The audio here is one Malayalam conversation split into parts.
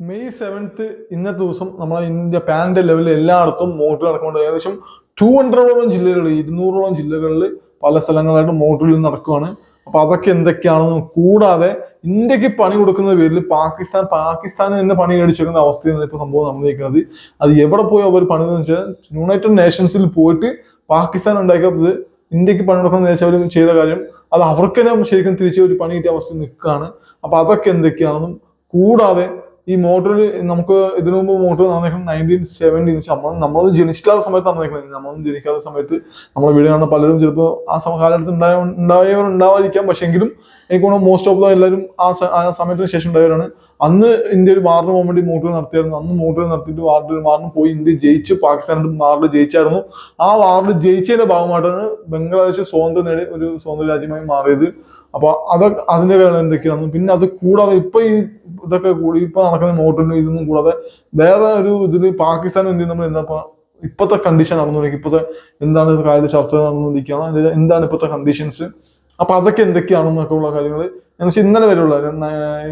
മെയ് സെവൻത്ത് ഇന്നത്തെ ദിവസം നമ്മളെ ഇന്ത്യ പാന്റെ ലെവലിൽ എല്ലായിടത്തും മോട്ടർ നടക്കുന്നുണ്ട്. ഏകദേശം ടു ഹൺഡ്രഡോളം ജില്ലകളിൽ ഇരുന്നൂറോളം ജില്ലകളിൽ പല സ്ഥലങ്ങളായിട്ട് മോട്ടറിൽ നടക്കുകയാണ് അപ്പൊ അതൊക്കെ എന്തൊക്കെയാണെന്ന് കൂടാതെ ഇന്ത്യയ്ക്ക് പണി കൊടുക്കുന്ന പേരിൽ പാകിസ്ഥാൻ പാകിസ്ഥാന് തന്നെ പണി കഴിച്ചിരിക്കുന്ന അവസ്ഥയാണ് ഇപ്പൊ സംഭവം നടന്നിരിക്കുന്നത്. അത് എവിടെ പോയി അവർ പണി എന്ന് വെച്ചാൽ യുണൈറ്റഡ് നേഷൻസിൽ പോയിട്ട് പാകിസ്ഥാൻ ഉണ്ടാക്കിയത് ഇന്ത്യയ്ക്ക് പണി കൊടുക്കണം വെച്ചാൽ അവർ ചെയ്ത കാര്യം അത് അവർക്ക് തന്നെ ശരിക്കും തിരിച്ച് ഒരു പണി കിട്ടിയ അവസ്ഥയിൽ നിൽക്കുകയാണ്. അപ്പൊ അതൊക്കെ എന്തൊക്കെയാണെന്നും കൂടാതെ ഈ മോട്ടറിൽ നമുക്ക് ഇതിനു മുമ്പ് മോട്ടർ നടന്നേക്കുന്നത് നയന്റീൻ സെവന്റീൻ നമ്മൾ നമ്മൾ ജനിക്കാത്ത സമയത്ത് നടന്നേക്കുന്നത് നമ്മളൊന്നും ജനിക്കാത്ത സമയത്ത് നമ്മളെ വീട് കാണുന്ന പലരും ചിലപ്പോൾ ആ സമ കാലഘട്ടത്തിൽ ഉണ്ടായ ഉണ്ടായവർ ഉണ്ടാവാതിരിക്കാം പക്ഷെ എങ്കിലും എനിക്ക് തോന്നുന്നു മോസ്റ്റ് ഓഫ് ദ എല്ലാവരും ആ ആ സമയത്തിന് ശേഷം ഉണ്ടായവരാണ്. അന്ന് ഇന്ത്യ ഒരു വാറിന് പോകാൻ വേണ്ടി മോട്ടർ നടത്തിയായിരുന്നു. അന്ന് മോട്ടർ നടത്തിയിട്ട് വാറിൽ വാറിന് പോയി ഇന്ത്യ ജയിച്ച് പാകിസ്ഥാനിൽ വാറിൽ ജയിച്ചായിരുന്നു. ആ വാറിൽ ജയിച്ചതിന്റെ ഭാഗമായിട്ടാണ് ബംഗ്ലാദേശ് സ്വാതന്ത്ര്യം നേടി ഒരു സ്വതന്ത്ര രാജ്യമായി മാറിയത്. അപ്പൊ അതൊക്കെ അതിന്റെ കാരണം എന്തൊക്കെയാണ് പിന്നെ അത് കൂടാതെ ഇപ്പൊ ഈ ഇതൊക്കെ കൂടി ഇപ്പൊ നടക്കുന്ന മോട്ടറിനും ഇതൊന്നും കൂടാതെ വേറെ ഒരു ഇതിൽ പാകിസ്ഥാനും ഇന്ത്യയും നമ്മൾ എന്താ ഇപ്പൊ ഇപ്പോഴത്തെ കണ്ടീഷൻ നടന്നുകൊണ്ടിരിക്കും ഇപ്പോഴത്തെ എന്താണ് കാര്യം ചർച്ച നടന്നുകൊണ്ടിരിക്കുകയാണ് എന്താണ് ഇപ്പോഴത്തെ കണ്ടീഷൻസ് അപ്പൊ അതൊക്കെ എന്തൊക്കെയാണെന്നൊക്കെ ഉള്ള കാര്യങ്ങൾ വെച്ചാൽ ഇന്നലെ വരെയുള്ള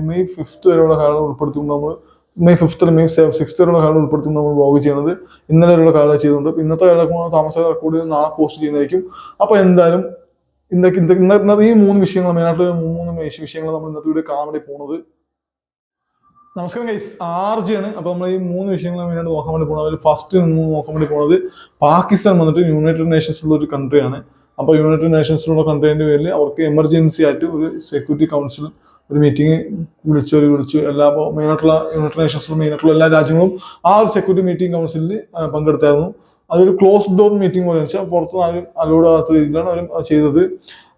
മെയ് ഫിഫ്ത്ത് വരെയുള്ള കാലം ഉൾപ്പെടുത്തുമ്പോൾ നമ്മൾ മെയ് ഫിഫ്ത്ത് മെയ് സിക്സ്ത് വരെയുള്ള കാലം ഉൾപ്പെടുത്തുമ്പോൾ നമ്മൾ വ്ലോഗ് ചെയ്യുന്നത് ഇന്നലെ വരെയുള്ള കാലം ചെയ്തുകൊണ്ട്. ഇന്നത്തെ കാലം താമസം റെക്കോർഡ് ചെയ്ത് നാളെ പോസ്റ്റ് ചെയ്യുന്നതായിരിക്കും. അപ്പൊ എന്തായാലും ഇന്നൊക്കെ ഇന്ന ഇന്ന- ഇന്നത്തെ ഈ മൂന്ന് വിഷയങ്ങൾ മെയിനായിട്ട് മൂന്ന് വിഷ- വിഷയങ്ങൾ നമ്മൾ ഇന്നത്തെ വീഡിയോ കാണാൻ വേണ്ടി പോകുന്നത് നമസ്കാരം ഗൈസ് ആർജിയാണ് അപ്പൊ നമ്മൾ ഈ മൂന്ന് വിഷയങ്ങൾ മെയിനായിട്ട് നോക്കാൻ വേണ്ടി പോകുന്നത് ഫസ്റ്റ് നോക്കാൻ വേണ്ടി പോകുന്നത് പാകിസ്ഥാൻ വന്നിട്ട് യുണൈറ്റഡ് നേഷൻസ് ഉള്ള ഒരു കൺട്രിയാണ് അപ്പൊ യുണൈറ്റഡ് നേഷൻസിലുള്ള കൺട്രീന്റെ പേരിൽ അവർക്ക് എമർജൻസി ആയിട്ട് ഒരു സെക്യൂരിറ്റി കൗൺസിൽ ഒരു മീറ്റിംഗ് വിളിച്ചു ഒരു വിളിച്ചു. എല്ലാ മെയിനായിട്ടുള്ള യുണൈറ്റഡ് നേഷൻസിലും മെയിനായിട്ടുള്ള എല്ലാ രാജ്യങ്ങളും ആ ഒരു സെക്യൂരിറ്റി മീറ്റിംഗ് കൗൺസിലിൽ പങ്കെടുത്തായിരുന്നു. അതൊരു ക്ലോസ് ഡോർ മീറ്റിംഗ് പോലെ വെച്ചാൽ പുറത്ത് ആരും അലോഡ് ആകാത്ത രീതിയിലാണ് അവർ ചെയ്തത്.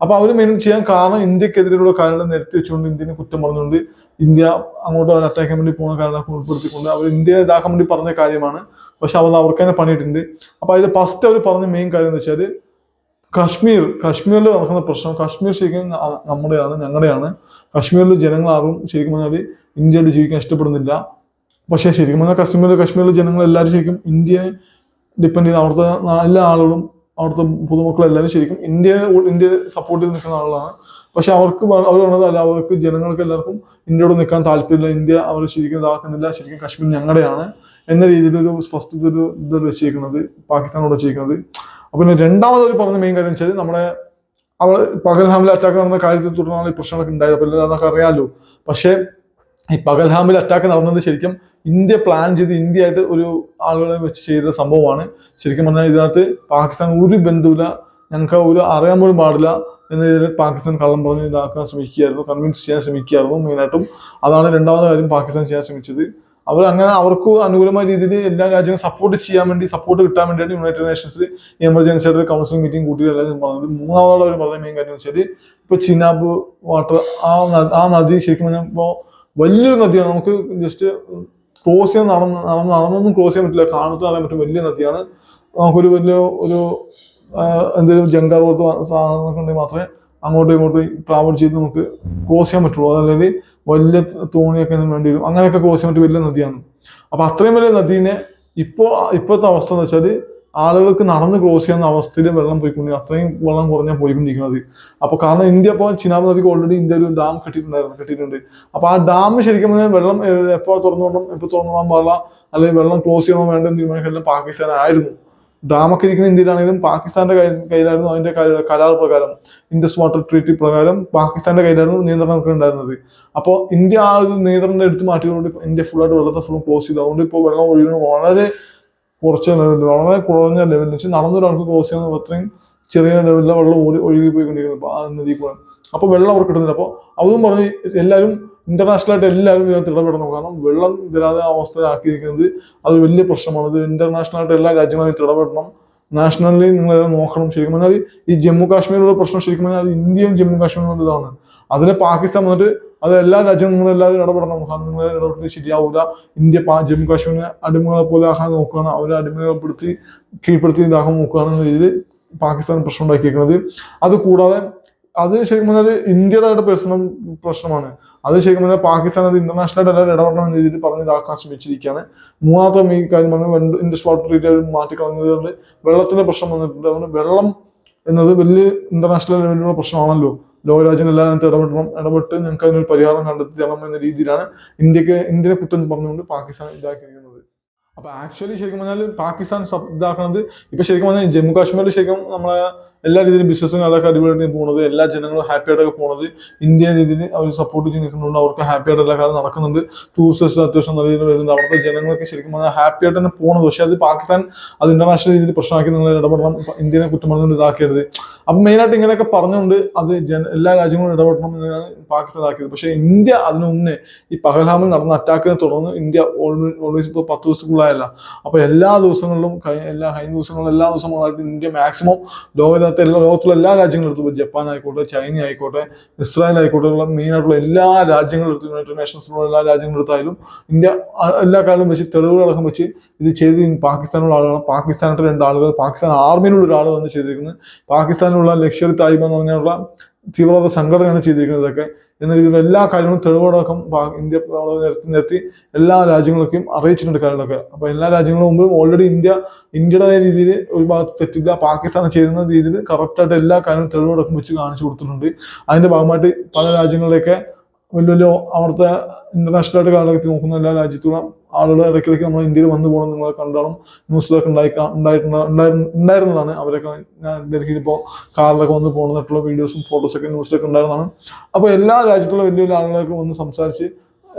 അപ്പോൾ അവർ മെയിൻ ചെയ്യാൻ കാരണം ഇന്ത്യക്കെതിരെയുള്ള കാര്യങ്ങൾ നിരത്തി വെച്ചുകൊണ്ട് ഇന്ത്യനെ കുറ്റം പറഞ്ഞുകൊണ്ട് ഇന്ത്യ അങ്ങോട്ട് അവർ അറ്റാക്കാൻ വേണ്ടി പോകുന്ന കാര്യങ്ങളൊക്കെ ഉൾപ്പെടുത്തിക്കൊണ്ട് അവർ ഇന്ത്യയെ ഇതാക്കാൻ വേണ്ടി പറഞ്ഞ കാര്യമാണ്. പക്ഷെ അവർ അവർക്ക് തന്നെ പണിയിട്ടുണ്ട്. അപ്പൊ അതിൽ ഫസ്റ്റ് അവർ പറഞ്ഞ മെയിൻ കാര്യം എന്ന് വെച്ചാൽ കശ്മീർ കശ്മീരിൽ നടക്കുന്ന പ്രശ്നം കാശ്മീർ ശരിക്കും നമ്മുടെയാണ് ഞങ്ങളുടെയാണ്. കശ്മീരിൽ ജനങ്ങളാരും ശരിക്കും പറഞ്ഞാൽ ഇന്ത്യയിൽ ജീവിക്കാൻ ഇഷ്ടപ്പെടുന്നില്ല. പക്ഷേ ശരിക്കും പറഞ്ഞാൽ കശ്മീരിൽ കശ്മീരിലെ ജനങ്ങൾ എല്ലാവരും ശരിക്കും ഇന്ത്യയെ ഡിപ്പെൻഡ് ചെയ്ത് അവിടുത്തെ എല്ലാ ആളുകളും അവിടുത്തെ പൊതുമക്കളും എല്ലാവരും ശരിക്കും ഇന്ത്യയെ ഇന്ത്യയെ സപ്പോർട്ട് ചെയ്ത് നിൽക്കുന്ന ആളുകളാണ്. പക്ഷെ അവർക്ക് അവർ പറഞ്ഞതല്ല അവർക്ക് ജനങ്ങൾക്ക് എല്ലാവർക്കും ഇന്ത്യയോട് നിൽക്കാൻ താല്പര്യമില്ല ഇന്ത്യ അവർ ശരിക്കും ഇതാക്കുന്നില്ല ശരിക്കും കശ്മീർ ഞങ്ങളുടെയാണ് എന്ന രീതിയിലൊരു ഫസ്റ്റ് ഇതൊരു ഇത് വെച്ചിരിക്കുന്നത് പാകിസ്ഥാനോട് വെച്ചിരിക്കുന്നത് അപ്പൊ പിന്നെ രണ്ടാമത് അവർ പറഞ്ഞ മെയിൻ കാര്യം വെച്ചാൽ നമ്മുടെ അവൾ പകൽഹാമിൽ അറ്റാക്ക് നടന്ന കാര്യത്തിൽ തുടർന്നാണ് ഈ പ്രശ്നങ്ങളൊക്കെ ഉണ്ടായത്. അപ്പോൾ എല്ലാവരും അതൊക്കെ അറിയാമല്ലോ പക്ഷേ ഈ പകൽഹാമിൽ അറ്റാക്ക് നടന്നത് ശരിക്കും ഇന്ത്യ പ്ലാൻ ചെയ്ത് ഇന്ത്യ ആയിട്ട് ഒരു ആളുകളെ വെച്ച് ചെയ്ത സംഭവമാണ്. ശരിക്കും പറഞ്ഞാൽ ഇതിനകത്ത് പാകിസ്ഥാൻ ഒരു ബന്ധുവില്ല ഞങ്ങൾക്ക് ഒരു അറിയാൻ പോലും പാടില്ല എന്ന രീതിയിൽ പാകിസ്ഥാൻ കള്ളം പറഞ്ഞ് ഇതാക്കാൻ ശ്രമിക്കുകയായിരുന്നു കൺവിൻസ് ചെയ്യാൻ ശ്രമിക്കുകയായിരുന്നു മെയിനായിട്ടും അതാണ് രണ്ടാമത്തെ കാര്യം പാകിസ്ഥാൻ ചെയ്യാൻ ശ്രമിച്ചത്. അവർ അങ്ങനെ അവർക്ക് അനുകൂലമായ രീതിയിൽ എല്ലാ രാജ്യങ്ങളും സപ്പോർട്ട് ചെയ്യാൻ വേണ്ടി സപ്പോർട്ട് കിട്ടാൻ വേണ്ടിയാണ് യുണൈറ്റഡ് നേഷൻസിൽ എമർജൻസി ആയിട്ട് ഒരു കൗൺസിൽ മീറ്റിംഗ് കൂട്ടി എല്ലാവരും പറഞ്ഞത്. മൂന്നാമതോടെ അവർ പറഞ്ഞ മെയിൻ കാര്യം വെച്ചാൽ ഇപ്പൊ ചിനാബ് വാട്ടർ ആ ആ നദി ശരിക്കും പറഞ്ഞാൽ ഇപ്പോൾ വലിയൊരു നദിയാണ്. നമുക്ക് ജസ്റ്റ് ക്രോസ് ചെയ്യാൻ നടന്ന് നടന്ന് നടന്നൊന്നും ക്രോസ് ചെയ്യാൻ പറ്റില്ല. കാണത്ത് അറിയാൻ പറ്റും വലിയ നദിയാണ്. നമുക്കൊരു വലിയ ഒരു എന്തെങ്കിലും ജങ്കാർ പോലത്തെ സാധനങ്ങളൊക്കെ ഉണ്ടെങ്കിൽ മാത്രമേ അങ്ങോട്ടും ഇങ്ങോട്ടും ട്രാവൽ ചെയ്ത് നമുക്ക് ക്രോസ് ചെയ്യാൻ പറ്റുള്ളൂ. അതല്ലെങ്കിൽ വലിയ തോണിയൊക്കെ വേണ്ടി വരും. അങ്ങനെയൊക്കെ ക്രോസ് ചെയ്യാൻ പറ്റിയ വലിയ നദിയാണ്. അപ്പൊ അത്രയും വലിയ നദീനെ ഇപ്പോൾ ഇപ്പോഴത്തെ അവസ്ഥ എന്ന് വെച്ചാൽ ആളുകൾക്ക് നടന്ന് ക്രോസ് ചെയ്യുന്ന അവസ്ഥയിൽ വെള്ളം പോയിക്കൊണ്ടിരിക്കും അത്രയും വെള്ളം കുറഞ്ഞാൽ പോയിക്കൊണ്ടിരിക്കുന്നത്. അപ്പോൾ കാരണം ഇന്ത്യ ഇപ്പോൾ ചിനാബ് നദിക്ക് ഓൾറെഡി ഇന്ത്യ ഒരു ഡാം കെട്ടിയിട്ടുണ്ടായിരുന്നു കെട്ടിയിട്ടുണ്ട്. അപ്പോൾ ആ ഡാം ശരിക്കും പറഞ്ഞാൽ വെള്ളം എപ്പോൾ തുറന്നുകൊണ്ടും എപ്പോൾ തുറന്നുകൊള്ളാൻ പാടില്ല അല്ലെങ്കിൽ വെള്ളം ക്ലോസ് ചെയ്യണം വേണ്ടെന്ന് തീരുമാനിക്കാൻ പാകിസ്ഥാൻ ആയിരുന്നു. ഡാമൊക്കെ ഇരിക്കുന്ന ഇന്ത്യയിലാണെങ്കിലും പാകിസ്ഥാന്റെ കയ്യിലായിരുന്നു അതിന്റെ കര- കരാർ പ്രകാരം ഇൻഡസ് വാട്ടർ ട്രീറ്റി പ്രകാരം പാകിസ്ഥാന്റെ കയ്യിലായിരുന്നു നിയന്ത്രണമൊക്കെ ഉണ്ടായിരുന്നത്. അപ്പോൾ ഇന്ത്യ ആ ഒരു നിയന്ത്രണം എടുത്ത് മാറ്റിയതുകൊണ്ട് ഇന്ത്യ ഫുള്ളായിട്ട് വെള്ളത്തെ ഫുള്ളും ക്ലോസ് ചെയ്തു. അതുകൊണ്ട് ഇപ്പോൾ വെള്ളം ഒഴുകുന്നത് വളരെ കുറച്ച് വളരെ കുറഞ്ഞ ലെവലിൽ വെച്ച് നടന്നൊരാൾക്ക് ക്ലോസ് ചെയ്യുന്നത് അത്രയും ചെറിയ ലെവലിലെ വെള്ളം ഓടി ഒഴുകി പോയിക്കൊണ്ടിരിക്കുന്നത് നദി അപ്പോൾ വെള്ളം അവർക്ക് കിട്ടുന്നില്ല. അപ്പോൾ അതും പറഞ്ഞ് എല്ലാവരും ഇന്റർനാഷണൽ ആയിട്ട് എല്ലാവരും ഇതിനകത്ത് ഇടപെടണം. കാരണം വെള്ളം അവസ്ഥ അവസ്ഥയിലാക്കിയിരിക്കുന്നത് അത് വലിയ പ്രശ്നമാണ്. ഇത് ഇന്റർനാഷണൽ ആയിട്ട് എല്ലാ രാജ്യങ്ങളും ഇതിനകത്ത് ഇടപെടണം. നാഷണലി നിങ്ങൾ നോക്കണം ശരിക്കും പറഞ്ഞാൽ ഈ ജമ്മു കാശ്മീരിലുള്ള പ്രശ്നം ശരിക്കും പറഞ്ഞാൽ അത് ഇന്ത്യയും ജമ്മു കാശ്മീരും ഇതാണ്. അതിനെ പാകിസ്ഥാൻ വന്നിട്ട് അത് എല്ലാ രാജ്യവും നിങ്ങൾ എല്ലാവരും ഇടപെടണം. കാരണം നിങ്ങൾ ഇടപെട്ട് ശരിയാവില്ല ഇന്ത്യ ജമ്മു കാശ്മീരിനെ അടിമകളെ പോലെ ആക്കാൻ നോക്കുകയാണ്. അവരെ അടിമകളെപ്പെടുത്തി കീഴ്പ്പെടുത്തി ഇതാക്കാൻ നോക്കുകയാണെന്ന രീതിയിൽ പാകിസ്ഥാൻ പ്രശ്നം ഉണ്ടാക്കിയിരിക്കുന്നത് അത് കൂടാതെ അത് ശരിക്കും പറഞ്ഞാൽ ഇന്ത്യയുടെ പ്രശ്നം പ്രശ്നമാണ്. അത് ശരിക്കും പറഞ്ഞാൽ പാകിസ്ഥാൻ അത് ഇന്റർനാഷണൽ ആയിട്ട് ഇടപെടണം എന്ന രീതിയിൽ പറഞ്ഞ് ഇതാക്കാൻ ശ്രമിച്ചിരിക്കുകയാണ്. മൂന്നാമത്തെ ഈ കാര്യം പറഞ്ഞാൽ ഇൻഡസ് വാട്ടർ ട്രീറ്റ് മാറ്റിക്കളഞ്ഞത് കൊണ്ട് വെള്ളത്തിന്റെ പ്രശ്നം വന്നിട്ടുണ്ട്. അതുകൊണ്ട് വെള്ളം എന്നത് വലിയ ഇന്റർനാഷണൽ ലെവലിലുള്ള പ്രശ്നമാണല്ലോ. ലോകരാജ്യം എല്ലാവരും ഇടപെടണം ഇടപെട്ട് ഞങ്ങൾക്ക് അതിനൊരു പരിഹാരം കണ്ടെത്തി തരണം എന്ന രീതിയിലാണ് ഇന്ത്യയ്ക്ക് ഇന്ത്യനെ കുറ്റം പറഞ്ഞുകൊണ്ട് പാകിസ്ഥാൻ ഇതാക്കിയിരിക്കുന്നത്. അപ്പൊ ആക്ച്വലി ശരിക്കും പറഞ്ഞാൽ പാകിസ്ഥാൻ ഇതാക്കുന്നത് ഇപ്പൊ ശരിക്കും പറഞ്ഞാൽ ജമ്മു കാശ്മീരിൽ ശരിക്കും നമ്മളെ എല്ലാ രീതിയിലും ബിസിനസ്സും അതൊക്കെ അടിപൊളിയായിട്ട് പോകുന്നത് എല്ലാ ജനങ്ങളും ഹാപ്പി ആയിട്ടൊക്കെ പോകുന്നത് ഇന്ത്യ രീതിയിൽ അവർ സപ്പോർട്ട് ചെയ്ത് നിൽക്കുന്നുണ്ട് അവർക്ക് ഹാപ്പി ആയിട്ട് എല്ലാ കാര്യം നടക്കുന്നുണ്ട്. ടൂറിസ്റ്റ് അത്യാവശ്യം നല്ല രീതിയിൽ വരുന്നുണ്ട്. അവിടുത്തെ ജനങ്ങളൊക്കെ ശരിക്കും പറഞ്ഞാൽ ഹാപ്പി ആയിട്ട് തന്നെ പോകുന്നത് പക്ഷെ അത് പാകിസ്ഥാൻ അത് ഇന്റർനാഷണൽ രീതിയിൽ പ്രശ്നമാക്കി നിങ്ങൾ ഇടപെടണം ഇന്ത്യനെ കുറ്റം പറഞ്ഞുകൊണ്ട് ഇതാക്കരുത്. അപ്പൊ മെയിനായിട്ട് ഇങ്ങനെയൊക്കെ പറഞ്ഞുകൊണ്ട് അത് എല്ലാ രാജ്യങ്ങളും ഇടപെടണം എന്നാണ് പാകിസ്ഥാൻ ആക്കിയത്. പക്ഷേ ഇന്ത്യ അതിനു മുന്നേ ഈ പഹൽഹാമിൽ നടന്ന അറ്റാക്കിനെ തുടർന്ന് ഇന്ത്യ ഓൾവേസ് ഇപ്പോൾ പത്ത് ദിവസത്തിനുള്ളതല്ല അപ്പൊ എല്ലാ ദിവസങ്ങളിലും കഴിഞ്ഞ എല്ലാ കഴിഞ്ഞ ദിവസങ്ങളിലും എല്ലാ ദിവസങ്ങളായിട്ട് ഇന്ത്യ മാക്സിമം ലോകത്തെ എല്ലാ ലോകത്തുള്ള എല്ലാ രാജ്യങ്ങളും എടുത്തു. ജപ്പാൻ ആയിക്കോട്ടെ ചൈന ആയിക്കോട്ടെ ഇസ്രായേൽ ആയിക്കോട്ടെ ഉള്ള മെയിൻ ആയിട്ടുള്ള എല്ലാ രാജ്യങ്ങളും എടുത്തു. യുണൈറ്റഡ് നേഷൻസിലുള്ള എല്ലാ രാജ്യങ്ങളും എടുത്തായാലും ഇന്ത്യ എല്ലാ കാലവും വെച്ച് തെളിവുകളടക്കം വെച്ച് ഇത് ചെയ്ത് പാകിസ്ഥാനുള്ള ആളുകളാണ്. പാകിസ്ഥാനായിട്ട് രണ്ട് ആളുകൾ പാകിസ്ഥാൻ ആർമിയിലുള്ള ഒരാൾ വന്ന് ചെയ്തിരിക്കുന്നത് പാകിസ്ഥാനിലുള്ള ലഷ്കർ തായിബ എന്ന് പറഞ്ഞുള്ള തീവ്രവാദ സംഘടനയാണ് ചെയ്തിരിക്കുന്നതൊക്കെ എന്ന രീതിയിൽ എല്ലാ കാര്യങ്ങളും തെളിവടക്കം ഇന്ത്യ നിരത്തി നിരത്തി എല്ലാ രാജ്യങ്ങൾക്കും അറിയിച്ചിട്ടുണ്ട് കാര്യങ്ങളൊക്കെ. അപ്പൊ എല്ലാ രാജ്യങ്ങളും മുമ്പും ഓൾറെഡി ഇന്ത്യ ഇന്ത്യയുടേതായ രീതിയിൽ ഒരു ഭാഗത്ത് തെറ്റില്ല പാകിസ്ഥാൻ ചെയ്യുന്ന രീതിയിൽ കറക്റ്റായിട്ട് എല്ലാ കാര്യങ്ങളും തെളിവടക്കം വെച്ച് കാണിച്ചു കൊടുത്തിട്ടുണ്ട്. അതിന്റെ ഭാഗമായിട്ട് പല രാജ്യങ്ങളിലേക്ക് വലിയ വലിയ അവിടുത്തെ ഇന്റർനാഷണൽ ആയിട്ട് കാലഘട്ടത്തിൽ നോക്കുന്ന എല്ലാ രാജ്യത്തുള്ള ആളുകൾ ഇടയ്ക്കിടയ്ക്ക് നമ്മൾ ഇന്ത്യയിൽ വന്നു പോകണം നിങ്ങളെ കണ്ടാലും ന്യൂസിലൊക്കെ ഉണ്ടായിക്കാം ഉണ്ടായിരുന്നതാണ്. അവരൊക്കെ ഞാൻ ഡൽഹിയിൽ ഇപ്പോൾ കാറിലൊക്കെ വന്ന് പോകുന്നതായിട്ടുള്ള വീഡിയോസും ഫോട്ടോസൊക്കെ ന്യൂസിലൊക്കെ ഉണ്ടായിരുന്നതാണ്. അപ്പോൾ എല്ലാ രാജ്യത്തുള്ള വലിയ വലിയ ആളുകളൊക്കെ വന്ന് സംസാരിച്ച്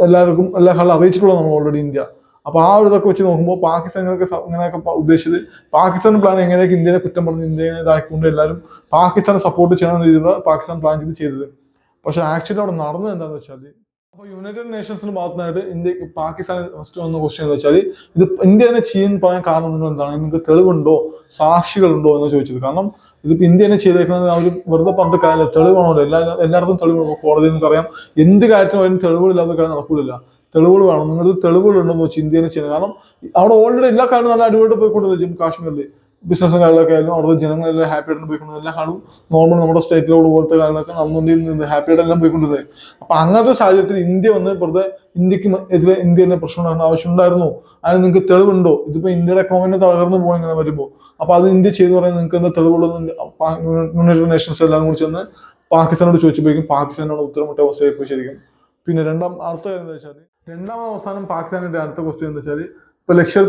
എല്ലാവർക്കും എല്ലാ കാലം അറിയിച്ചിട്ടുള്ളത് നമ്മൾ ഓൾറെഡി ഇന്ത്യ. അപ്പോൾ ആ ഒരു ഇതൊക്കെ വെച്ച് നോക്കുമ്പോൾ പാകിസ്ഥാനൊക്കെ ഇങ്ങനെയൊക്കെ ഉദ്ദേശിച്ചത് പാകിസ്ഥാൻ പ്ലാൻ എങ്ങനെയൊക്കെ ഇന്ത്യനെ കുറ്റം പറഞ്ഞ് ഇന്ത്യനെ ഇതാക്കിക്കൊണ്ട് എല്ലാവരും പാകിസ്ഥാനെ സപ്പോർട്ട് ചെയ്യണമെന്ന രീതിയിലുള്ള പാകിസ്ഥാൻ പ്ലാൻ ചെയ്ത് ചെയ്തത്. പക്ഷെ ആക്ച്വലി അവിടെ നടന്നത് എന്താണെന്ന് വെച്ചാൽ അപ്പോൾ യുണൈറ്റഡ് നേഷൻസിന് ഭാഗത്തുനിന്നായിട്ട് ഇന്ത്യയ്ക്ക് പാകിസ്ഥാൻ ഫസ്റ്റ് വന്ന ക്വസ്റ്റ്യൻ എന്ന് വെച്ചാൽ ഇത് ഇന്ത്യ തന്നെ ചെയ്യുന്ന പറയാൻ കാരണം നിങ്ങൾ എന്താണ്? നിങ്ങൾക്ക് തെളിവുണ്ടോ? സാക്ഷികളുണ്ടോ എന്ന് ചോദിച്ചത്. കാരണം ഇതിപ്പോ ഇന്ത്യ തന്നെ ചെയ്തേക്കുന്നത് അവർ വെറുതെ പറഞ്ഞിട്ട് കാര്യമില്ല. തെളിവാണല്ലോ. എല്ലാ എല്ലായിടത്തും തെളിവ് കോടതി നിങ്ങൾക്ക് എന്ത് കാര്യത്തിനും അതിന് തെളിവുകളില്ലാത്ത കാര്യം നടക്കില്ല തെളിവുകൾ വേണം. നിങ്ങൾക്ക് തെളിവുകളുണ്ടോ എന്ന് വെച്ച് ഇന്ത്യനെ ചെയ്യണം കാരണം അവിടെ ഓൾറെഡി എല്ലാ കാര്യവും നല്ല അടിപൊളിയായിട്ട് പോയിക്കൊണ്ടിരുന്നത് ജമ്മു കാശ്മീരിൽ ബിസിനസ്സും കാര്യങ്ങളൊക്കെ ആയാലും അവിടുത്തെ ജനങ്ങളെല്ലാം ഹാപ്പി ആയിട്ട് പോയിക്കൊണ്ട് എല്ലാം കാണും. നോർമൽ നമ്മുടെ സ്റ്റേറ്റിലോട് പോലത്തെ കാര്യങ്ങളൊക്കെ നടന്നുകൊണ്ടിരുന്നത് ഹാപ്പി ആയിട്ട് എല്ലാം പോയിക്കൊണ്ടിരുന്നത്. അപ്പൊ അങ്ങനത്തെ സാഹചര്യത്തിൽ ഇന്ത്യ വന്ന് വെറുതെ ഇന്ത്യയ്ക്ക് എതിരെ ഇന്ത്യ തന്നെ പ്രശ്നം ആവശ്യം ഉണ്ടായിരുന്നു. അതിന് നിങ്ങൾക്ക് തെളിവുണ്ടോ? ഇതിപ്പോ ഇന്ത്യയുടെ എക്കോണമി തകർന്നു പോകണം ഇങ്ങനെ വരുമ്പോൾ അപ്പൊ അത് ഇന്ത്യ ചെയ്തു പറയുന്നത് നിങ്ങൾക്ക് എന്താ തെളിവുള്ളത്? യുണൈറ്റഡ് നേഷൻസ് എല്ലാം കൂടി ചെന്ന് പാകിസ്ഥാനോട് ചോദിച്ചപ്പോഴേക്കും പാകിസ്ഥാനോട് ഉത്തരമിട്ട അവസ്ഥയായി പോയി ശരിക്കും. പിന്നെ രണ്ടാം അടുത്ത കാര്യം എന്താ വെച്ചാൽ രണ്ടാം അവസാനം പാകിസ്ഥാനിന്റെ അടുത്ത ക്വസ്റ്റ്യൻ എന്താ വെച്ചാൽ ഇപ്പൊ ലക്ഷർ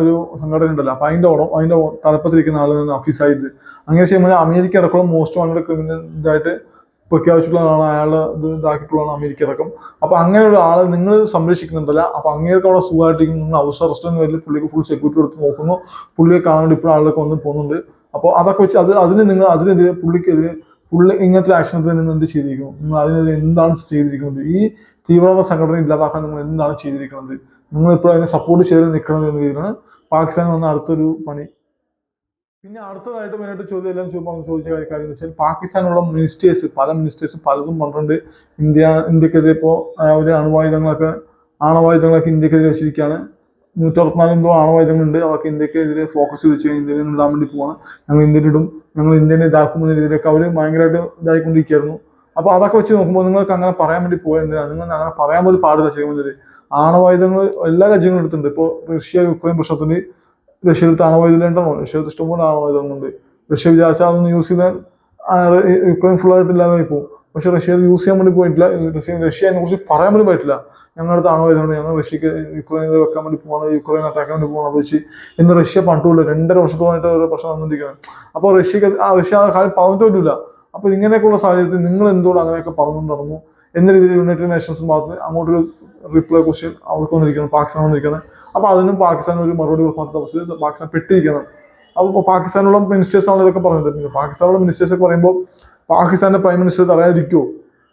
ഒരു സംഘടന ഉണ്ടല്ലോ. അപ്പൊ അതിന്റെ ഓണം അതിന്റെ തലപ്പത്തിരിക്കുന്ന ആളാണ് ഹഫീസ് സയ്യിദ് അങ്ങനെ ചെയ്യുമ്പോൾ അമേരിക്ക അടക്കം മോസ്റ്റ് വാണ്ടഡ് ക്രിമിനൽ ഇതായിട്ട് പ്രഖ്യാപിച്ചിട്ടുള്ളതാണ് അയാളെ ഇത് ഇതാക്കിയിട്ടുള്ളതാണ് അമേരിക്ക അടക്കം. അപ്പൊ അങ്ങനെ ഒരു ആളെ നിങ്ങൾ സംരക്ഷിക്കുന്നുണ്ടല്ല. അപ്പൊ അങ്ങേർക്ക് അവിടെ സുഖമായിട്ടിരിക്കുന്നു. നിങ്ങൾ ഹൗസ് അറസ്റ്റ് എന്ന് പേരിൽ പുള്ളിക്ക് ഫുൾ സെക്യൂരിറ്റി കൊടുത്ത് നോക്കുന്നു. പുള്ളിയെ കാണാണ്ട് ഇപ്പോൾ ആളൊക്കെ വന്ന് പോകുന്നുണ്ട്. അപ്പോൾ അതൊക്കെ വെച്ച് അത് അതിന് നിങ്ങൾ അതിനെതിരെ പുള്ളിക്കെതിരെ പുള്ളി ഇങ്ങനത്തെ ആക്ഷനത്തിന് നിങ്ങൾ എന്ത് ചെയ്തിരിക്കുന്നു? നിങ്ങൾ അതിനെതിരെ എന്താണ് ചെയ്തിരിക്കുന്നത്? ഈ തീവ്രവാദ സംഘടന ഇല്ലാതാക്കാൻ നിങ്ങൾ എന്താണ് ചെയ്തിരിക്കുന്നത്? നിങ്ങൾ ഇപ്പോൾ അതിനെ സപ്പോർട്ട് ചെയ്ത് നിൽക്കണം എന്ന രീതിയിലാണ് പാകിസ്ഥാൻ വന്ന അടുത്തൊരു പണി. പിന്നെ അടുത്തതായിട്ട് മെയിനായിട്ട് ചോദ്യം എല്ലാം ചോദിച്ച കാര്യം എന്ന് വെച്ചാൽ പാകിസ്ഥാനുള്ള മിനിസ്റ്റേഴ്സ് പല മിനിസ്റ്റേഴ്സ് പലതും പറഞ്ഞിട്ടുണ്ട്. ഇന്ത്യ ഇന്ത്യക്കെതിരെ ഇപ്പോൾ ഒരു അണുവായുധങ്ങളൊക്കെ ആണവായുധങ്ങളൊക്കെ ഇന്ത്യക്കെതിരെ വെച്ചിരിക്കുകയാണ്. നൂറ്ററുപത്തിനാല് എന്തോ ആണവായുധങ്ങളുണ്ട്. അവർക്ക് ഇന്ത്യക്കെതിരെ ഫോക്കസ് ചെയ്ത് വെച്ചാൽ ഇന്ത്യയിൽ ഇടാൻ വേണ്ടി പോവാണ്. ഞങ്ങൾ ഇന്ത്യയിൽ ഇടും. ഞങ്ങൾ ഇന്ത്യനെ ഇതാക്കുന്ന രീതിയിലൊക്കെ അവർ ഭയങ്കരമായിട്ട് ഇതായിക്കൊണ്ടിരിക്കുകയായിരുന്നു. അപ്പോൾ അതൊക്കെ വെച്ച് നോക്കുമ്പോൾ നിങ്ങൾക്ക് അങ്ങനെ പറയാൻ വേണ്ടി പോയത് എന്തിനാണ്? നിങ്ങൾ അങ്ങനെ പറയാൻ പോലും പാടില്ല പറഞ്ഞാൽ ആണവായുധങ്ങൾ എല്ലാ രാജ്യങ്ങളും എടുത്തിട്ടുണ്ട്. ഇപ്പോൾ റഷ്യ യുക്രൈൻ പ്രശ്നത്തിൽ റഷ്യയിലത്തെ ആണവായുധം ഉണ്ടോ റഷ്യയിലത്തെ ഇഷ്ടംപോലെ ആണവായുധങ്ങളുണ്ട് റഷ്യ വിചാരിച്ചാൽ അതൊന്നും യൂസ് ചെയ്താൽ യുക്രൈൻ ഇല്ലാതായി പോകും പക്ഷെ റഷ്യ അത് യൂസ് ചെയ്യാൻ വേണ്ടി പോയിട്ടില്ല. റഷ്യ റഷ്യ അതിനെ കുറിച്ച് പറയാൻ പോലും പറ്റില്ല. ഞങ്ങളുടെ ആണവായുധമുണ്ട് ഞങ്ങൾ റഷ്യക്ക് യുക്രൈനെ വെക്കാൻ വേണ്ടി പോകണം യുക്രൈൻ അറ്റാക്കാൻ വേണ്ടി പോകണം അത് വെച്ച് ഇന്ന് റഷ്യ പണ്ടുമില്ല രണ്ടര വർഷത്തോളമായിട്ട് ഒരു പ്രശ്നം വന്നിരിക്കുകയാണ് അപ്പോൾ റഷ്യക്ക് ആ റഷ്യ ആ കാര്യം പറഞ്ഞിട്ട് വരില്ല അപ്പോൾ ഇങ്ങനെയൊക്കെയുള്ള സാഹചര്യത്തിൽ നിങ്ങൾ എന്തുകൊണ്ട് അങ്ങനെയൊക്കെ പറഞ്ഞുകൊണ്ട് നടന്നു? എന്ന രീതിയിൽ യുണൈറ്റഡ് നേഷൻസ് ഭാഗത്ത് അങ്ങോട്ടൊരു റിപ്ലൈ ക്വസ്റ്റ്യൻ അവർക്ക് വന്നിരിക്കുന്നത് പാകിസ്ഥാൻ വന്നിരിക്കുന്നത് അപ്പോൾ അതിനും പാകിസ്ഥാൻ ഒരു മറുപടി കൊടുക്കാത്ത അവസ്ഥയിൽ പാകിസ്ഥാൻ പെട്ടിരിക്കണം. അപ്പോൾ പാകിസ്ഥാനുള്ള മിനിസ്റ്റേഴ്സ് ആണ് ഇതൊക്കെ പറഞ്ഞത്. പിന്നെ പാകിസ്ഥാനുള്ള മിനിസ്റ്റേഴ്സ് ഒക്കെ പറയുമ്പോൾ പാകിസ്ഥാന്റെ പ്രൈം മിനിസ്റ്റർ തറയാതിരിക്കുമോ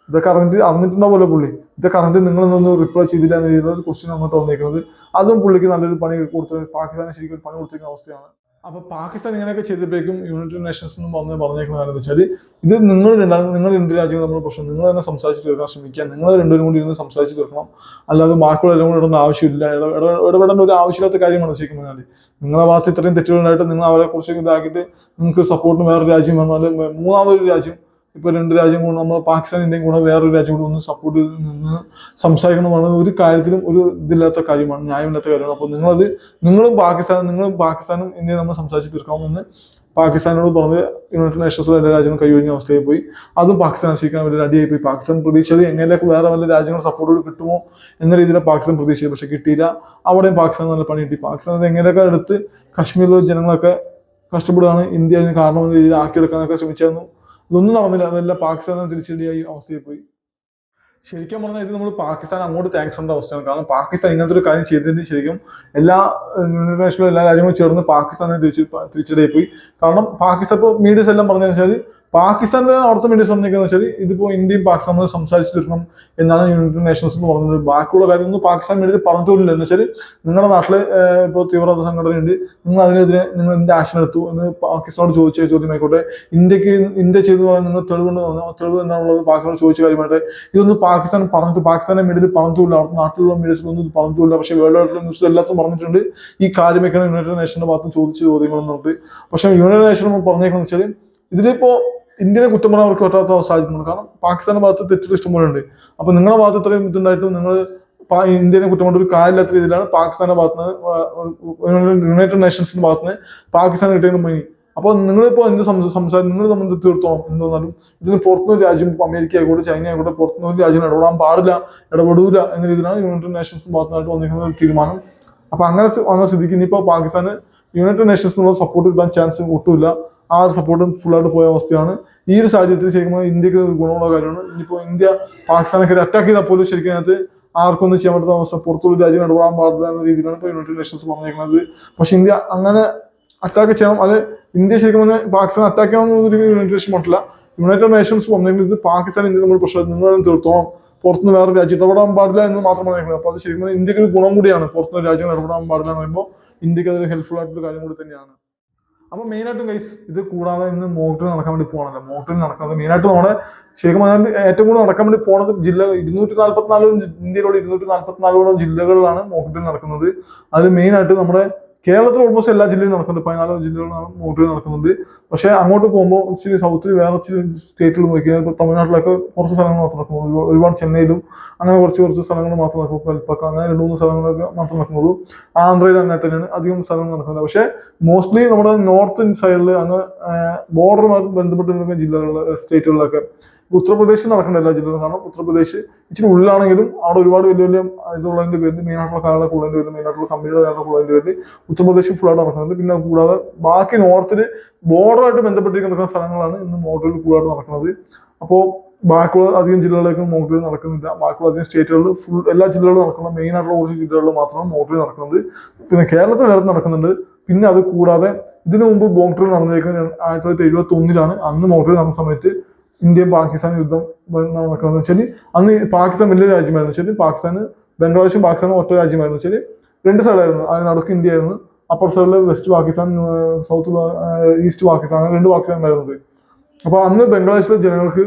ഇതൊക്കെ അറിഞ്ഞിട്ട് അറിഞ്ഞിട്ടുണ്ടാവുമല്ലോ പുള്ളി? ഇതൊക്കെ അറിഞ്ഞിട്ട് നിങ്ങളൊന്നും റിപ്ലൈ ചെയ്തില്ല എന്ന രീതിയിലുള്ള ക്വസ്റ്റ്യൻ അങ്ങോട്ട് വന്നേക്കുന്നത്. അതും പുള്ളിക്ക് നല്ലൊരു പണി കൊടുത്ത് പാകിസ്ഥാനെ ശരിക്കും ഒരു പണി കൊടുത്തിരിക്കുന്ന അവസ്ഥയാണ്. അപ്പൊ പാകിസ്ഥാൻ ഇങ്ങനെയൊക്കെ ചെയ്തപ്പോഴേക്കും യുണൈറ്റഡ് നേഷൻസ് എന്ന് പറഞ്ഞ് പറഞ്ഞേക്കുന്ന കാര്യം എന്ന് വെച്ചാൽ ഇത് നിങ്ങൾ രണ്ടാണ് നിങ്ങൾ രണ്ട് രാജ്യങ്ങൾ നമ്മൾ പ്രശ്നം നിങ്ങൾ തന്നെ സംസാരിച്ച് തീർക്കാൻ ശ്രമിക്കുക നിങ്ങൾ രണ്ടുപേരും കൂടി ഇരുന്ന് സംസാരിച്ച് തീർക്കണം. അല്ലാതെ ബാക്കിയുള്ള എല്ലാം കൂടി ഇടേണ്ട ആവശ്യമില്ല. ഇട- ഇട- ഇടപെടേണ്ട ഒരു ആവശ്യമില്ലാത്ത കാര്യം ശരിക്കും പറഞ്ഞാൽ നിങ്ങളെ ഭാഗത്ത് ഇത്രയും തെറ്റുകളുണ്ടായിട്ട് നിങ്ങൾ അവരെ കുറിച്ച് ഇതാക്കിയിട്ട് നിങ്ങൾക്ക് സപ്പോർട്ടിന് വേറെ രാജ്യം വന്നാൽ മൂന്നാമതൊരു രാജ്യം ഇപ്പൊ രണ്ട് രാജ്യം കൂടെ നമ്മൾ പാകിസ്ഥാൻ ഇന്ത്യയും കൂടെ വേറൊരു രാജ്യം കൂടെ ഒന്ന് സപ്പോർട്ട് ചെയ്ത് നിന്ന് സംസാരിക്കണമെന്ന് ഒരു കാര്യത്തിലും ഒരു ഇതില്ലാത്ത കാര്യമാണ് ന്യായമില്ലാത്ത കാര്യമാണ്. അപ്പോൾ നിങ്ങളത് നിങ്ങളും പാകിസ്ഥാനും നിങ്ങളും പാകിസ്ഥാനും ഇന്ത്യയും നമ്മൾ സംസാരിച്ച് തീർക്കാമെന്ന് പാകിസ്ഥാനോട് പറഞ്ഞ് യുണൈറ്റഡ് നേഷൻസിലെ എല്ലാ രാജ്യങ്ങളും കൈയൊഴിഞ്ഞ അവസ്ഥയിൽ പോയി. അതും പാകിസ്ഥാൻ രക്ഷിക്കാൻ വലിയ അടിയായി പോയി. പാകിസ്ഥാൻ പ്രതീക്ഷിച്ചത് എങ്ങനെയൊക്കെ വേറെ വല്ല രാജ്യങ്ങൾ സപ്പോർട്ട് കിട്ടുമോ എന്ന രീതിയിൽ പാകിസ്ഥാൻ പ്രതീക്ഷിച്ചത്. പക്ഷെ കിട്ടിയില്ല. അവിടെയും പാകിസ്ഥാൻ നല്ല പണി കിട്ടി. പാകിസ്ഥാൻ അത് എങ്ങനെയൊക്കെ എടുത്ത് കാശ്മീരിലെ ജനങ്ങളൊക്കെ കഷ്ടപ്പെടുകയാണ് ഇന്ത്യ അതിന് കാരണമെന്ന രീതിയിൽ ആക്കിയെടുക്കാനൊക്കെ ശ്രമിച്ചായിരുന്നു. ഇതൊന്നും നടന്നില്ല. അതല്ല പാകിസ്ഥാൻ തിരിച്ചടിയായി അവസ്ഥയിൽ പോയി? ശരിക്കും പറഞ്ഞാൽ ഇത് നമ്മൾ പാകിസ്ഥാൻ അങ്ങോട്ട് താങ്ക്സ് ഉണ്ട അവസ്ഥയാണ്. കാരണം പാകിസ്ഥാൻ ഇങ്ങനത്തെ ഒരു കാര്യം ചെയ്തതിന് ശരിക്കും എല്ലാ ഇന്റർനാഷണൽ എല്ലാ രാജ്യങ്ങളും ചേർന്ന് പാകിസ്ഥാനെ തിരിച്ച് തിരിച്ചടിയായി പോയി. കാരണം പാകിസ്ഥാൻ ഇപ്പോൾ മീഡിയസ് എല്ലാം പറഞ്ഞു വെച്ചാൽ പാകിസ്ഥാന്റെ അവിടുത്തെ ഇന്ത്യ പറഞ്ഞിരിക്കുന്നത് വെച്ചാൽ ഇതിപ്പോ ഇന്ത്യയും പാകിസ്ഥാനും സംസാരിച്ചു തീർക്കണം എന്നാണ് യുണൈറ്റഡ് നേഷൻസ് എന്ന് പറഞ്ഞത്. ബാക്കിയുള്ള കാര്യമൊന്നും പാകിസ്ഥാൻ വേണ്ടി പറഞ്ഞിട്ടില്ല എന്ന് വെച്ചാൽ നിങ്ങളുടെ നാട്ടിൽ ഇപ്പോൾ തീവ്രവാദ സംഘടനയുണ്ട് നിങ്ങൾ അതിനെതിരെ നിങ്ങൾ എന്ത് ആക്ഷൻ എടുത്തു എന്ന് പാകിസ്ഥാനോട് ചോദിച്ച ചോദ്യമായിക്കോട്ടെ. ഇന്ത്യയ്ക്ക് ഇന്ത്യ ചെയ്തു പറയാൻ നിങ്ങൾ തെളിവുണ്ട് തെളിവ് എന്താണുള്ളത് പാകിസ്ഥാനോട് ചോദിച്ച കാര്യമായിട്ട്. ഇതൊന്നും പാകിസ്ഥാൻ പറഞ്ഞിട്ട് പാകിസ്ഥാനെ മീഡിയയിൽ പറഞ്ഞിട്ടില്ല. അവിടുത്തെ നാട്ടിലുള്ള മീഡിയസിലൊന്നും ഇത് പറഞ്ഞിട്ടില്ല. പക്ഷേ വേൾഡ് വൈഡ് ന്യൂസ് എല്ലാത്തും പറഞ്ഞിട്ടുണ്ട്. ഈ കാര്യമൊക്കെയാണ് യുണൈറ്റഡ് നേഷന്റെ ഭാഗത്ത് ചോദിച്ച ചോദ്യങ്ങളെന്നുണ്ട് പക്ഷേ യുണൈറ്റഡ് നേഷൻ പറഞ്ഞേക്കെന്ന് വെച്ചാൽ ഇതിലിപ്പോ ഇന്ത്യനെ കുറ്റം പറയാൻ അവർക്ക് പറ്റാത്ത സാധിക്കുന്നുണ്ട് കാരണം പാകിസ്ഥാന്റെ ഭാഗത്ത് തെറ്റുകൾ ഇഷ്ടംപോലെ ഉണ്ട് അപ്പൊ നിങ്ങളുടെ ഭാഗത്ത് ഇത്രയും ഇതുണ്ടായിട്ടും നിങ്ങൾ ഇന്ത്യനെ കുറ്റം ഒരു കാര്യമില്ലാത്ത രീതിയിലാണ് പാകിസ്ഥാന്റെ ഭാഗത്ത് നിന്ന് യുണൈറ്റഡ് നേഷൻസിന്റെ ഭാഗത്ത് നിന്ന് പാകിസ്ഥാൻ കിട്ടിയ മൈനി അപ്പോൾ നിങ്ങളിപ്പോൾ എന്ത് സംസാരം നിങ്ങൾ തമ്മിൽ തീർത്തോളം എന്തോന്നാലും ഇതിന് പുറത്തുനിന്ന് രാജ്യം ഇപ്പൊ അമേരിക്ക ആയിക്കോട്ടെ ചൈന ആയിക്കോട്ടെ പുറത്തുനിന്ന് ഒരു രാജ്യം ഇടപെടാൻ പാടില്ല ഇടപെടൂല എന്ന രീതിയിലാണ് യുണൈറ്റഡ് നേഷൻസ് ഭാഗത്തുനിന്നായിട്ട് വന്നിരിക്കുന്ന ഒരു തീരുമാനം. അപ്പൊ അങ്ങനെ വന്ന സ്ഥിതിക്ക് ഇനിയിപ്പോൾ പാകിസ്ഥാന് യുണൈറ്റഡ് നേഷൻസിനുള്ള സപ്പോർട്ട് കിട്ടാൻ ചാൻസ് ഒട്ടുമില്ല. ആ ഒരു സപ്പോർട്ടും ഫുള്ളായിട്ട് പോയ അവസ്ഥയാണ്. ഈ ഒരു സാഹചര്യത്തിൽ ശരിക്കും ഇന്ത്യയ്ക്ക് ഗുണമുള്ള കാര്യമാണ്. ഇനിയിപ്പോൾ ഇന്ത്യ പാകിസ്ഥാനൊക്കെ അറ്റാക്ക് ചെയ്താൽ പോലും ശരിക്കും അതിനകത്ത് ആർക്കൊന്നും ചെയ്യാൻ പറ്റാത്ത അവസ്ഥ. പുറത്തുള്ള രാജ്യം ഇടപെടാൻ പാടില്ല എന്ന രീതിയിലാണ് ഇപ്പോൾ യുണൈറ്റഡ് നേഷൻസ് പറഞ്ഞേക്കുന്നത് പക്ഷെ ഇന്ത്യ അങ്ങനെ അറ്റാക്ക് ചെയ്യണം. അത് ഇന്ത്യ ശരിക്കും പറഞ്ഞാൽ പാകിസ്ഥാൻ അറ്റാക്ക് ചെയ്യണമെന്ന് യുണൈറ്റഡ് നേഷൻ പറ്റില്ല യുണൈറ്റഡ് നേഷൻസ് പറഞ്ഞിരിക്കുന്നത് പാകിസ്ഥാൻ ഇന്ത്യ നമ്മൾ പ്രശ്നം നിങ്ങൾ തീർത്തോളം പുറത്തുനിന്ന് വേറെ രാജ്യം ഇടപെടാൻ പാടില്ല എന്ന് മാത്രം പറഞ്ഞേക്കുന്നത് അപ്പോൾ അത് ശരിക്കും ഇന്ത്യയ്ക്ക് ഒരു ഗുണം കൂടിയാണ് പുറത്തുനിന്ന് രാജ്യങ്ങൾ ഇടപെടാൻ പാടില്ല എന്ന് പറയുമ്പോൾ ഇന്ത്യയ്ക്ക് അതൊരു ഹെൽപ്ഫുൾ ആയിട്ടുള്ള കാര്യം കൂടി തന്നെയാണ്. അപ്പൊ മെയിനായിട്ടും ഗൈസ് ഇത് കൂടാതെ ഇന്ന് മോക്ഡ്രിൽ നടക്കാൻ വേണ്ടി പോകണല്ലോ മോക്ഡ്രിൽ നടക്കുന്നത് മെയിനായിട്ട് നമ്മുടെ ശരിക്കും പറഞ്ഞാൽ ഏറ്റവും കൂടുതൽ നടക്കാൻ വേണ്ടി പോണത് ജില്ല ഇരുന്നൂറ്റി നാല്പത്തിനാലോളം ഇന്ത്യയിലുള്ള ഇരുന്നൂറ്റി നാല്പത്തിനാലോളം ജില്ലകളിലാണ് മോക്ഡ്രിൽ നടക്കുന്നത്. അതിൽ മെയിനായിട്ട് നമ്മുടെ കേരളത്തിൽ ഓൾമോസ്റ്റ് എല്ലാ ജില്ലയിലും നടക്കുന്നുണ്ട്. പതിനാല് ജില്ലകളിലാണ് മോക്ഡ്രിൽ നടക്കുന്നുണ്ട്. പക്ഷേ അങ്ങോട്ട് പോകുമ്പോൾ ഇച്ചിരി സൗത്തിൽ വേറെ ഇച്ചിരി സ്റ്റേറ്റുകൾ നോക്കിയാൽ ഇപ്പോൾ തമിഴ്നാട്ടിലൊക്കെ കുറച്ച് സ്ഥലങ്ങൾ മാത്രം നടക്കുന്നുള്ളൂ. ഒരുപാട് ചെന്നൈയിലും അങ്ങനെ കുറച്ച് കുറച്ച് സ്ഥലങ്ങൾ മാത്രം നടക്കും കൽപ്പക്ക അങ്ങനെ രണ്ട് മൂന്ന് സ്ഥലങ്ങളൊക്കെ മാത്രം നടക്കുന്നുള്ളൂ. ആന്ധ്രയിൽ അങ്ങനെ തന്നെയാണ് അധികം സ്ഥലങ്ങൾ നടക്കുന്നത്. പക്ഷേ മോസ്റ്റ്ലി നമ്മുടെ നോർത്ത് സൈഡിൽ അങ്ങ് ബോർഡറുമായി ബന്ധപ്പെട്ട് നിൽക്കുന്ന ജില്ലകളിൽ സ്റ്റേറ്റുകളിലൊക്കെ ഉത്തർപ്രദേശിൽ നടക്കേണ്ട എല്ലാ ജില്ലകളും കാരണം ഉത്തർപ്രദേശ് ഇച്ചിരി ഉള്ളിലാണെങ്കിലും അവിടെ ഒരുപാട് വലിയ വലിയ ഇതുള്ളതിന്റെ പേരിൽ മെയിനായിട്ടുള്ള കാലങ്ങളൊക്കെ കൂടുതലിന്റെ പേരിൽ മെയിനായിട്ടുള്ള കമ്പനിയുടെ കാലങ്ങളൊക്കെ കൂടുതലിന്റെ പേരിൽ ഫുൾ ഫുള്ളായിട്ട് നടക്കുന്നുണ്ട്. പിന്നെ കൂടാതെ ബാക്കി നോർത്തിൽ ബോർഡറായിട്ട് ബന്ധപ്പെട്ട് കിടക്കുന്ന സ്ഥലങ്ങളാണ് ഇന്ന് മോട്ടറിൽ കൂടുതലായിട്ട് നടക്കുന്നത്. അപ്പോൾ ബാക്കിയുള്ള അധികം ജില്ലകളിലേക്കും മോട്ടറിൽ നടക്കുന്നില്ല. ബാക്കിയുള്ള അധികം സ്റ്റേറ്റുകളിൽ ഫുൾ എല്ലാ ജില്ലകളിലും നടക്കുന്ന മെയിൻ ആയിട്ടുള്ള കുറച്ച് ജില്ലകളിൽ മാത്രമാണ് മോട്ടറിൽ നടക്കുന്നത്. പിന്നെ കേരളത്തിൽ വേറെ നടക്കുന്നുണ്ട്. പിന്നെ അത് കൂടാതെ ഇതിനു മുമ്പ് മോട്ടറിൽ നടന്നിരിക്കുന്നത് ആയിരത്തി തൊള്ളായിരത്തി എഴുപത്തി ഒന്നിലാണ് അന്ന് മോട്ടറിൽ നടന്ന സമയത്ത് ഇന്ത്യയും പാകിസ്ഥാൻ യുദ്ധം നടക്കണമെന്ന് വെച്ചാൽ അന്ന് പാകിസ്ഥാൻ വലിയ രാജ്യമായിരുന്നു വെച്ചാൽ പാകിസ്ഥാന് ബംഗ്ലാദേശും പാകിസ്ഥാനും ഒറ്റ രാജ്യമായിരുന്നു വെച്ചാൽ രണ്ട് സൈഡായിരുന്നു അതിന് ഇന്ത്യ ആയിരുന്നു അപ്പർ സൈഡിൽ West Pakistan South East Pakistan രണ്ട് പാകിസ്ഥാൻ ഉണ്ടായിരുന്നത്. അപ്പോൾ അന്ന് ബംഗ്ലാദേശിലെ ജനങ്ങൾക്ക്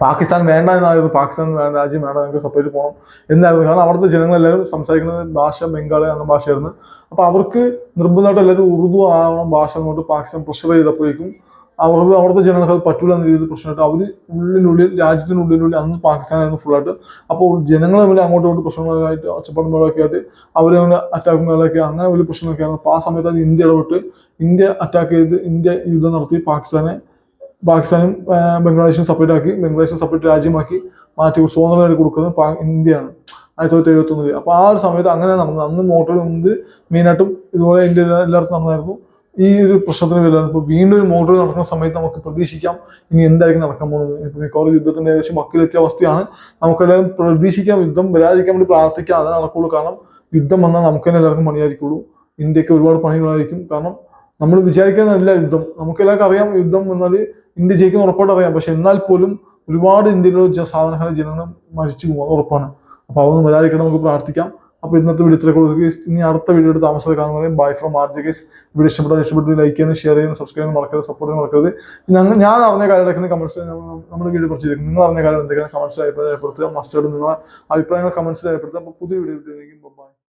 പാകിസ്ഥാൻ വേണ്ട എന്നായിരുന്നു പാകിസ്ഥാൻ വേണ്ട രാജ്യം വേണ്ട ഞങ്ങൾക്ക് സെപ്പറേറ്റ് പോകണം എന്നായിരുന്നു. കാരണം അവിടുത്തെ ജനങ്ങളെല്ലാവരും സംസാരിക്കുന്നത് ഭാഷ ബംഗാളി എന്ന ഭാഷയായിരുന്നു. അപ്പോൾ അവർക്ക് നിർബന്ധമായിട്ട് എല്ലാവരും ഉറുദു ആവണം ഭാഷ എന്നുകൊണ്ട് പാകിസ്ഥാൻ പ്രഷർ ചെയ്തപ്പോഴേക്കും അവർക്ക് അവിടുത്തെ ജനങ്ങൾക്ക് അത് പറ്റൂല എന്ന രീതിയിൽ പ്രശ്നമായിട്ട് അവർ ഉള്ളിനുള്ളിൽ രാജ്യത്തിനുള്ളിനുള്ളിൽ അന്ന് പാകിസ്ഥാനായിരുന്നു ഫുള്ളായിട്ട് അപ്പോൾ ജനങ്ങൾ തമ്മിൽ അങ്ങോട്ടും ഇങ്ങോട്ടും പ്രശ്നങ്ങളായിട്ട് ഒച്ചപ്പാടും മേളൊക്കെ ആയിട്ട് അവരെ തമ്മിൽ അറ്റാക്ക് മേളൊക്കെ അങ്ങനെ വലിയ പ്രശ്നമൊക്കെ ആയിരുന്നു. അപ്പോൾ ആ സമയത്ത് അത് ഇന്ത്യ ഇടപെട്ട് ഇന്ത്യ അറ്റാക്ക് ചെയ്ത് ഇന്ത്യ യുദ്ധം നടത്തി പാകിസ്ഥാനെ പാകിസ്ഥാനും ബംഗ്ലാദേശും സെപ്പറേറ്റ് ആക്കി ബംഗ്ലാദേശിനെ സെപ്പറേറ്റ് രാജ്യമാക്കി മാറ്റി സ്വതന്ത്രമായിട്ട് കൊടുക്കുന്നത് പാ ഇന്ത്യയാണ്. ആയിരത്തി തൊള്ളായിരത്തി എഴുപത്തി ഒന്നിൽ അപ്പോൾ ആ ഒരു സമയത്ത് അങ്ങനെ നടന്നത്. അന്ന് മോട്ടോർ മുമ്പ് മെയിനായിട്ടും ഇതുപോലെ ഇന്ത്യ എല്ലായിടത്തും നടന്നായിരുന്നു. ഈ ഒരു പ്രശ്നത്തിന് വരില്ല ഇപ്പോൾ വീണ്ടും ഒരു മോട്ടർ നടക്കുന്ന സമയത്ത് നമുക്ക് പ്രതീക്ഷിക്കാം ഇനി എന്തായിരിക്കും നടക്കാൻ പോകുന്നത്. ഇപ്പൊ മിക്കവാറും യുദ്ധത്തിന്റെ ഏകദേശം മക്കിലെത്തിയ അവസ്ഥയാണ്. നമുക്കെല്ലാവരും പ്രതീക്ഷിക്കാം യുദ്ധം വരാതിരിക്കാൻ വേണ്ടി പ്രാർത്ഥിക്കാം. അതേ നടക്കുള്ളൂ. കാരണം യുദ്ധം വന്നാൽ നമുക്ക് തന്നെ എല്ലാവർക്കും പണിയായിരിക്കുള്ളൂ. ഇന്ത്യയ്ക്ക് ഒരുപാട് പണികളായിരിക്കും. കാരണം നമ്മൾ വിചാരിക്കുന്നതല്ല യുദ്ധം. നമുക്ക് എല്ലാവർക്കും അറിയാം യുദ്ധം എന്നാൽ ഇന്ത്യ ജയിക്കുന്ന ഉറപ്പായിട്ട് അറിയാം. പക്ഷെ എന്നാൽ പോലും ഒരുപാട് ഇന്ത്യയിലുള്ള സാധാരണ ജനങ്ങൾ മരിച്ചു പോകും. അത് ഉറപ്പാണ്. അപ്പോൾ അതൊന്നും വരാതിരിക്കണം നമുക്ക് പ്രാർത്ഥിക്കാം. അപ്പൊ ഇന്നത്തെ വീഡിയോ ഇത്ര കൂടുതൽ ഇനി അടുത്ത വീഡിയോ എടുത്ത് താമസത്തിൽ കാണുന്നത് bye from RG case video ഇഷ്ടപ്പെട്ടാൽ ഇഷ്ടപ്പെട്ട് ലൈക്ക് ചെയ്യാനും ഷെയർ ചെയ്യാനും സബ്സ്ക്രൈബ് ചെയ്യാനും മറക്കരുത് സപ്പോർട്ട് ചെയ്യാൻ മറക്കരുത്. ഞങ്ങൾ ഞാൻ അറിഞ്ഞ കാര്യങ്ങളൊക്കെ കമന്റ്സ് നമ്മൾ വീഡിയോ കുറച്ച് ചെയ്തിരിക്കും നിങ്ങൾ അറിഞ്ഞ കാര്യം എന്തെങ്കിലും കമന്റ്സ് രേഖപ്പെടുത്തുക മസ്റ്റായിട്ട് നിങ്ങളെ അഭിപ്രായങ്ങൾ കമൻസിൽ രേഖപ്പെടുത്തുക. അപ്പോൾ പുതിയ വീഡിയോ ബൈ